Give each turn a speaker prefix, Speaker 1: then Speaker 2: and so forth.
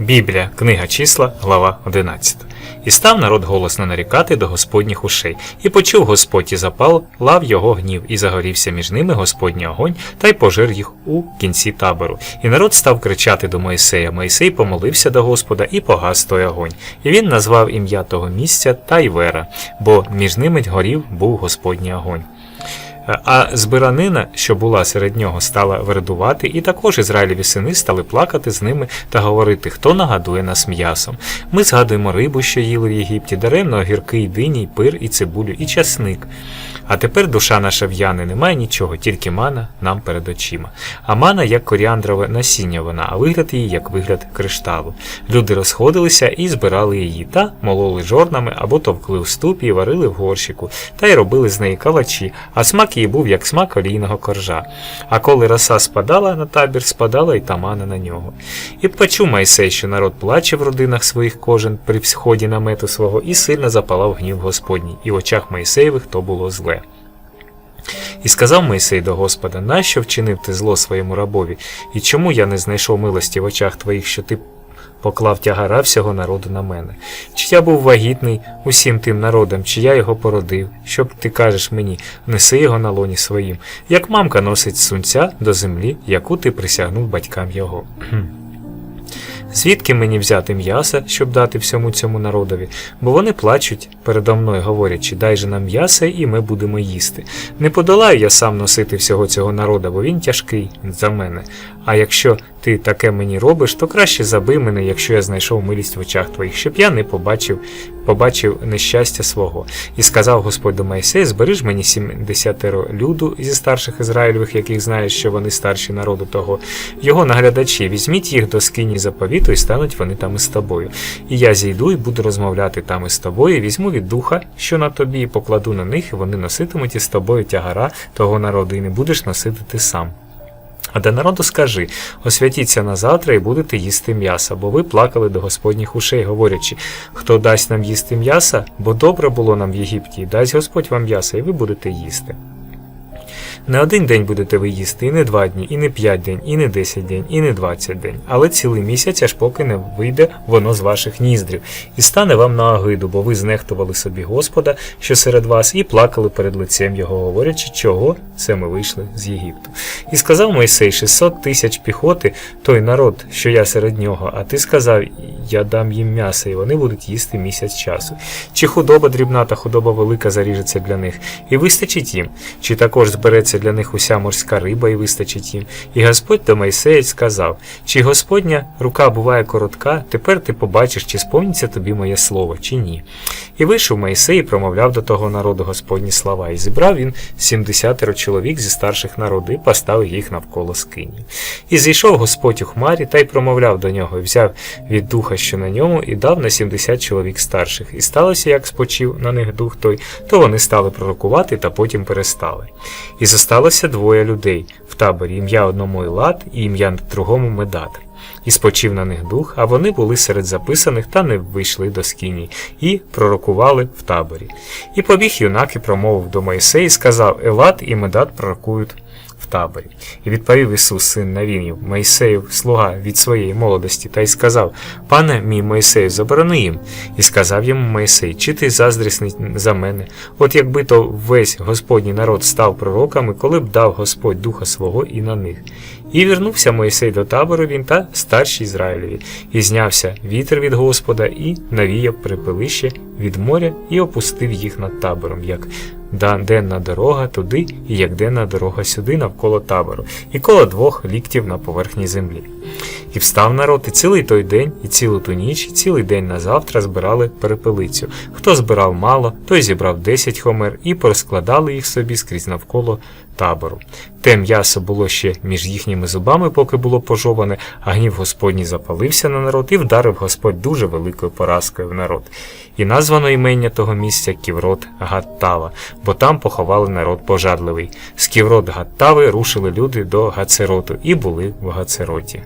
Speaker 1: Біблія, книга числа, глава 11. І став народ голосно нарікати до Господніх ушей, і почув Господь і запал, лав його гнів, і загорівся між ними Господній огонь, та й пожир їх у кінці табору. І народ став кричати до Моїсея. Моїсей помолився до Господа і погас той огонь. І він назвав ім'я того місця Тайвера, бо між ними горів був Господній огонь. А збиранина, що була серед нього, стала вередувати, і також Ізраїлеві сини стали плакати з ними та говорити, хто нагадує нас м'ясом. Ми згадуємо рибу, що їли в Єгипті, даремно огірки, і дині, пир, і цибулю, і часник. А тепер душа наша в'яне, немає нічого, тільки мана нам перед очима. А мана, як коріандрове насіння вона, а вигляд її, як вигляд кришталу. Люди розходилися і збирали її, та мололи жорнами або товкли в ступі і варили в горщику, та й робили з неї калачі, а смак її був як смак олійного коржа. А коли роса спадала на табір, спадала й тамана на нього. І почув Майсей, що народ плаче в родинах своїх кожен при всході намету свого, і сильно запалав гнів Господній, і в очах Моїсеєвих то було зле. І сказав Мойсей до Господа, нащо вчинив ти зло своєму рабові, і чому я не знайшов милості в очах твоїх, що ти поклав тягара всього народу на мене? Чи я був вагітний усім тим народом, чи я його породив? Що ти кажеш мені, неси його на лоні своїм, як мамка носить сунця до землі, яку ти присягнув батькам його. Звідки мені взяти м'яса, щоб дати всьому цьому народові? Бо вони плачуть передо мною, говорячи, дай же нам м'яса, і ми будемо їсти. Не подолаю я сам носити всього цього народа, бо він тяжкий за мене. А якщо ти таке мені робиш, то краще забий мене, якщо я знайшов милість в очах твоїх, щоб я не побачив побачив нещастя свого. І сказав Господь до Моїсея, збери ж мені сімдесятеро люду зі старших Ізраїльових, яких знаєш, що вони старші народу того, його наглядачі, візьміть їх до скині заповіту, і стануть вони там із тобою. І я зійду і буду розмовляти там із тобою, візьму від духа, що на тобі, і покладу на них, і вони носитимуть із тобою тягара того народу, і не будеш носити ти сам. А до народу скажи освятіться на завтра і будете їсти м'ясо, бо ви плакали до Господніх ушей, говорячи, хто дасть нам їсти м'яса, бо добре було нам в Єгипті, дасть Господь вам м'яса, і ви будете їсти. Не один день будете ви їсти, і не два дні, і не п'ять день, і не десять день, і не двадцять день, але цілий місяць, аж поки не вийде воно з ваших ніздрів, і стане вам на огиду, бо ви знехтували собі Господа, що серед вас, і плакали перед лицем його, говорячи, чого це ми вийшли з Єгипту. І сказав Мойсей 600 тисяч піхоти, той народ, що я серед нього, а ти сказав, я дам їм м'ясо, і вони будуть їсти місяць часу. Чи худоба дрібна та худоба велика заріжеться для них, і вистачить їм, чи також збереться для них уся морська риба і вистачить їм. І Господь до Мойсея сказав: Чи Господня рука буває коротка, тепер ти побачиш, чи сповниться тобі моє слово, чи ні. І вийшов Мойсей і промовляв до того народу Господні слова, і зібрав він сімдесятеро чоловік зі старших народу і поставив їх навколо скині. І зійшов Господь у хмарі та й промовляв до нього, і взяв від духа, що на ньому, і дав на сімдесят чоловік старших. І сталося, як спочив на них дух той, то вони стали пророкувати та потім перестали. І зосталося двоє людей в таборі ім'я одному Ілат і ім'я другому Медат. І спочив на них дух, а вони були серед записаних та не вийшли до скині, і пророкували в таборі. І побіг юнак і промовив до Моїсея і сказав Елат і Медат пророкують таборі. І відповів Ісус, син Навінів, Моїсеїв, слуга від своєї молодості, та й сказав: Пане мій Моїсею, заборони їм. І сказав йому Моїсей, чи ти заздрісний за мене? От якби то весь Господній народ став пророками, коли б дав Господь духа свого і на них. І вернувся Моїсей до табору він та старші Ізраїлеві, і знявся вітер від Господа, і навіяв припилище від моря, і опустив їх над табором, як денна дорога туди, і як денна дорога сюди навколо табору, і коло двох ліктів на поверхні землі. І встав народ, і цілий той день, і цілу ту ніч, і цілий день на завтра збирали перепелицю. Хто збирав мало, той зібрав десять хомер і порозкладали їх собі скрізь навколо табору. Те м'ясо було ще між їхніми зубами, поки було пожоване, а гнів Господній запалився на народ і вдарив Господь дуже великою поразкою в народ. І названо імення того місця Ківрот Гаттава, бо там поховали народ пожадливий. З Ківрот Гаттави рушили люди до Гацероту і були в Гацероті.